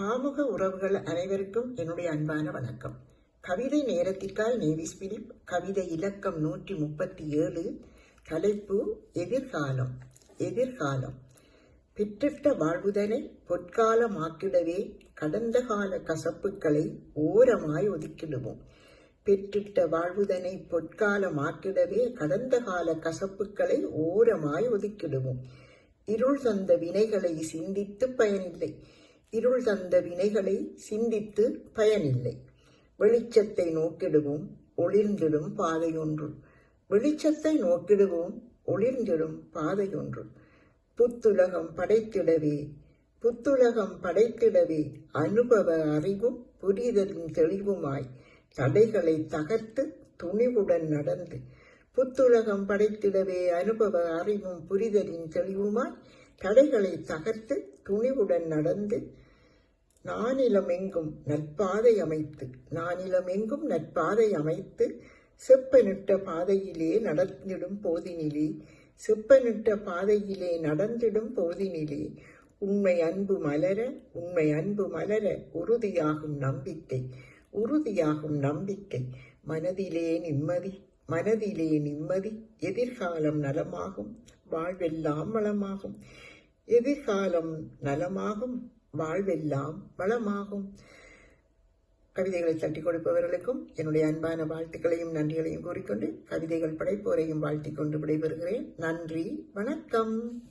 ஆமுக உறவுகள் அனைவருக்கும் என்னுடைய அன்பான வணக்கம். கவிதை நேரத்திற்காய் நேவிஸ் பிலிப் கவிதை இலக்கம் நூற்றி முப்பத்தி ஏழு தலைப்பு எதிர்காலம் எதிர்காலம். பெற்றிட்ட வாழ்வுதனை பொற்காலமாக்கிடவே கடந்த கால கசப்புகளை ஓரமாய் ஒதுக்கிடுவோம். பெற்றிட்ட வாழ்வுதனை பொற்காலமாக்கிடவே கடந்த கால கசப்புகளை ஓரமாய் ஒதுக்கிடுவோம். இருள் தந்த வினைகளை சிந்தித்து பயனில்லை. இருள் தந்த வினைகளை சிந்தித்து பயனில்லை. வெளிச்சத்தை நோக்கிடுவோம் ஒளிர்ந்திடும் பாதையொன்று வெளிச்சத்தை நோக்கிடுவோம் ஒளிர்ந்திடும் பாதையொன்று புத்துலகம் படைத்திடவே புத்துலகம் படைத்திடவே அனுபவ அறிவும் புரிதலும் தெளிவுமாய் தடைகளை தகர்த்து துணிவுடன் நடந்து. புத்துலகம் படைத்திடவே அனுபவ அறிவும் புரிதலின் தெளிவுமாய் தடைகளை தகர்த்து துணிவுடன் நடந்து நானிலமெங்கும் நற்பாதை அமைத்து நானிலமெங்கும் நற்பாதை அமைத்து செப்பனிட்ட பாதையிலே நடந்திடும் போதினிலே செப்பனிட்ட பாதையிலே நடந்திடும் போதினிலே உண்மை அன்பு மலர உண்மை அன்பு மலர உறுதியாகும் நம்பிக்கை உறுதியாகும் நம்பிக்கை. மனதிலே நிம்மதி மனதிலே நிம்மதி எதிர்காலம் நலமாகும் வாழ்வெல்லாம் வளமாகும். எதிர்காலம் நலமாகும் வாழ்வெல்லாம் வளமாகும். கவிதைகளை தட்டி கொடுப்பவர்களுக்கும் என்னுடைய அன்பான வாழ்த்துக்களையும் நன்றிகளையும் கூறிக்கொண்டு கவிதைகள் படைப்போரையும் வாழ்த்திக் கொண்டு விடைபெறுகிறேன். நன்றி வணக்கம்.